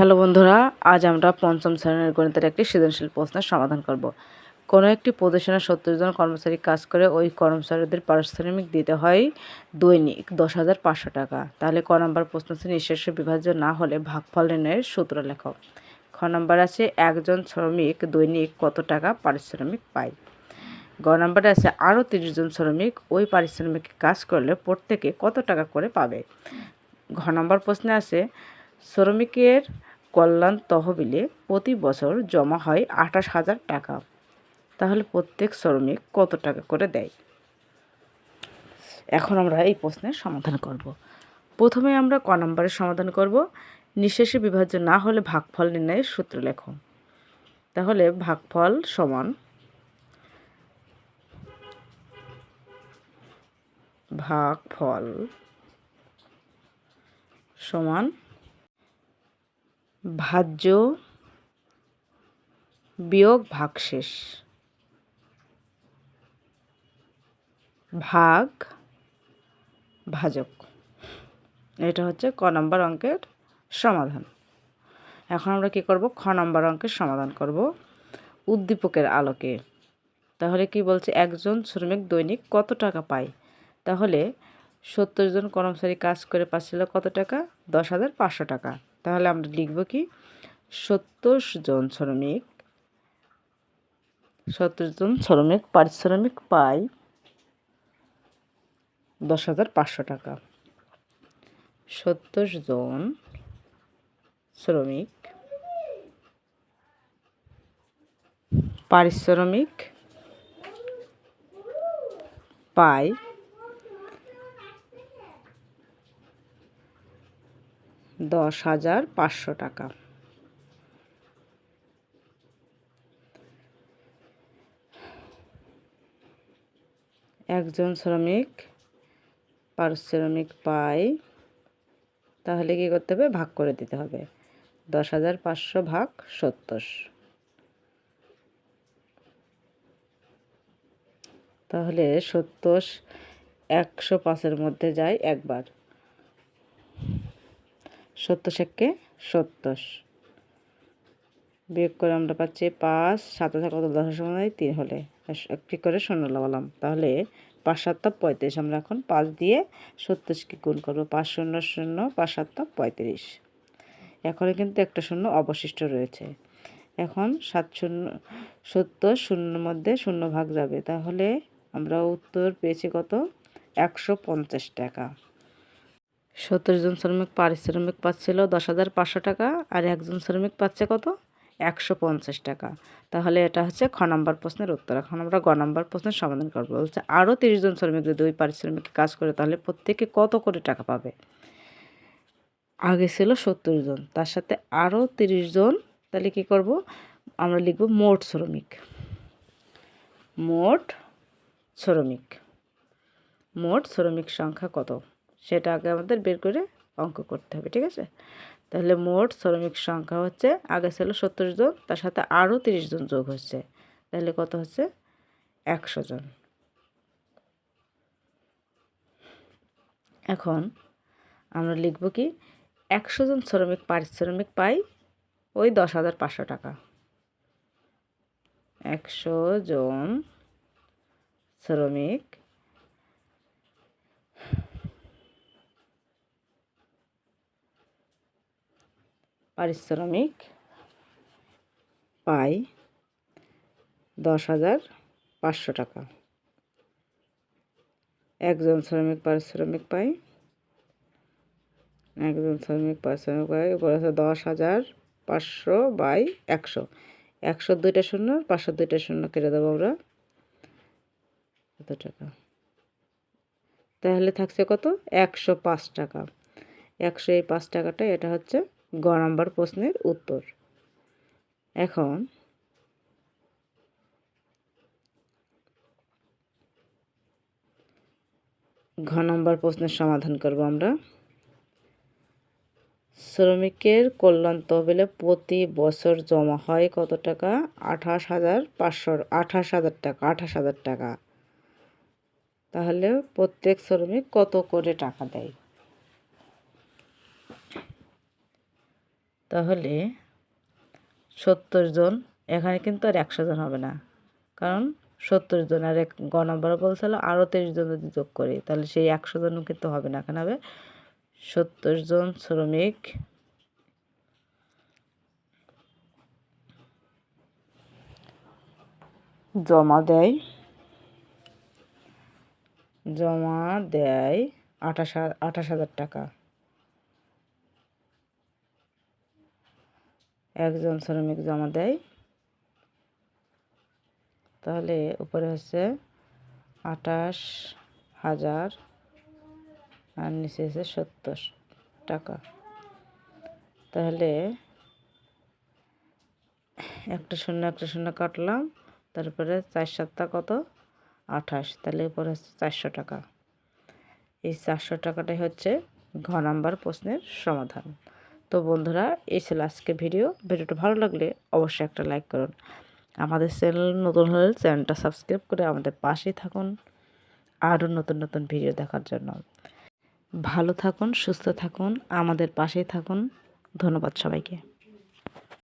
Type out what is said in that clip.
Hello বন্ধুরা, আজ আমরা পঞ্চম শ্রেণির গণিতের একটি সৃজনশীল প্রশ্নের সমাধান করব। কোনো একটি প্রতিষ্ঠানে সত্তর জন কর্মচারী কাজ করে ওই কর্মচারীদের পারিশ্রমিক দিতে হয় দৈনিক দশ হাজার পাঁচশো টাকা। তাহলে ক নম্বর প্রশ্ন হচ্ছে নিঃশেষ বিভাজ্য না হলে ভাগফল নির্ণয়ের সূত্র লেখক খ নম্বর আছে, একজন শ্রমিক দৈনিক কত টাকা পারিশ্রমিক পায়? গ নম্বরে আছে আরও তিরিশ জন শ্রমিক ওই পারিশ্রমিকে কাজ করলে প্রত্যেকে কত টাকা করে পাবে? ঘ নম্বর প্রশ্নে আছে, শ্রমিকের কল্যাণ তহবিলে প্রতি বছর জমা হয় আঠাশ হাজার টাকা। তাহলে প্রত্যেক শ্রমিক কত টাকা করে দেয়? এখন আমরা এই প্রশ্নের সমাধান করব। প্রথমে আমরা ক নম্বরের সমাধান করব। নিঃশেষে বিভাজ্য না হলে ভাগফল নির্ণয়ের সূত্র লেখো। তাহলে ভাগফল সমান ভাগফল সমান ভাজ্য বিয়োগ ভাগশেষ। ভাগ ভাজক। এটা হচ্ছে ক নম্বর অঙ্কের সমাধান। এখন আমরা কি করব? খ নম্বর অঙ্কের সমাধান করব। উদ্দীপকের আলোকে। তাহলে কি বলছে? একজন শ্রমিক দৈনিক কত টাকা পায়? তাহলে সত্তর জন কর্মচারী কাজ করে পাচ্ছিল কত টাকা? দশ হাজার পাঁচশো টাকা। তাহলে আমরা লিখব কি? সত্তর জন শ্রমিক, সত্তর জন শ্রমিক পারিশ্রমিক পায় দশ হাজার পাঁচশো টাকা। সত্তর জন শ্রমিক পারিশ্রমিক পায় দশ হাজার পাঁচশো টাকা। একজন শ্রমিক পারিশ্রমিক পায়, তাহলে কী করতে হবে? ভাগ করে দিতে হবে। দশ হাজার পাঁচশো ভাগ সত্তর। তাহলে সত্তর একশো পাঁচের মধ্যে যায় একবার। সত্তর শেখকে সত্তর। বিয়োগ করে আমরা পাচ্ছি পাঁচ, সাত কত? দশের সময় তিন হলে। একটি করে শূন্য লাগালাম। তাহলে পাঁচ সাতটা পঁয়ত্রিশ। আমরা এখন পাঁচ দিয়ে সত্তরকে গুণ করব। পাঁচ, শূন্য শূন্য, পাঁচ সাতটা পঁয়ত্রিশ। এখনও কিন্তু একটা শূন্য অবশিষ্ট রয়েছে। এখন সাত, শূন্য, সত্তর শূন্যর মধ্যে শূন্য ভাগ যাবে। তাহলে আমরা উত্তর পেয়েছি কত? একশো পঞ্চাশ টাকা। সত্তর জন শ্রমিক পারিশ্রমিক পাচ্ছিল দশ হাজার পাঁচশো টাকা আর একজন শ্রমিক পাচ্ছে কত? একশো পঞ্চাশ টাকা। তাহলে এটা হচ্ছে খ নম্বর প্রশ্নের উত্তর। এখন আমরা গ নম্বর প্রশ্নের সমাধান করব। বলছে আরও তিরিশ জন শ্রমিক যদি ওই পারিশ্রমিকে কাজ করে, তাহলে প্রত্যেকে কত করে টাকা পাবে? আগে ছিল সত্তর জন, তার সাথে আরও তিরিশ জন, তাহলে কী করব? আমরা লিখব মোট শ্রমিক। মোট শ্রমিক। মোট শ্রমিক সংখ্যা কত? সেটা আগে আমাদের বের করে অঙ্ক করতে হবে, ঠিক আছে? তাহলে মোট শ্রমিক সংখ্যা হচ্ছে, আগে ছিল সত্তর জন, তার সাথে আরও তিরিশ জন যোগ হচ্ছে। তাহলে কত হচ্ছে? একশো জন। এখন আমরা লিখব কি, একশো জন শ্রমিক, পারিশ্রমিক পাই ওই দশ হাজার পাঁচশো টাকা। একশো জন শ্রমিক পারিশ্রমিক পাই দশ হাজার পাঁচশো টাকা। একজন শ্রমিক পারিশ্রমিক পাই, একজন শ্রমিক পারিশ্রমিক পাই, উপর আছে দশ হাজার পাঁচশো বাই একশো। একশো দুইটা শূন্য, পাঁচশো দুইটা শূন্য কেটে দেবো আমরা। কত টাকা। তাহলে থাকছে কত? একশো পাঁচ টাকা। একশো এই পাঁচ টাকাটা এটা হচ্ছে গ নম্বর প্রশ্নের উত্তর। এখন ঘ নম্বর প্রশ্নের সমাধান করব আমরা। শ্রমিকের কল্যাণ তহবিলে প্রতি বছর জমা হয় কত টাকা? আঠাশ হাজার পাঁচশো, আঠাশ হাজার টাকা, আঠাশ হাজার টাকা। তাহলে প্রত্যেক শ্রমিক কত করে টাকা দেয়? তাহলে সত্তর জন, এখানে কিন্তু আর একশো জন হবে না। কারণ সত্তর জন, আর এক গ নম্বরে বলছিল আরও তিরিশ জন যদি যোগ করি, তাহলে সেই একশো জনও কিন্তু হবে না। এখানে হবে সত্তর জন শ্রমিক। জমা দেয় জমা দেয় আঠাশ আঠাশ হাজার টাকা। একজন শ্রমিক জমা দেয়। তাহলে উপরে হচ্ছে আঠাশ হাজার আর নিচে হচ্ছে সত্তর টাকা। তাহলে একটা শূন্য একটা শূন্য কাটলাম, তারপরে চার সাতটা কত? আঠাশ, তাহলে উপরে হচ্ছে চারশো টাকা। এই চারশো টাকাটাই হচ্ছে ঘ নাম্বার প্রশ্নের সমাধান। তো বন্ধুরা, এই ছিল আজকে ভিডিও ভিডিওটা ভালো লাগলে অবশ্যই একটা লাইক করুন। আমাদের চ্যানেল নতুন হলে চ্যানেলটা সাবস্ক্রাইব করে আমাদের পাশেই থাকুন। আরও নতুন নতুন ভিডিও দেখার জন্য। ভালো থাকুন, সুস্থ থাকুন, আমাদের পাশেই থাকুন। ধন্যবাদ সবাইকে।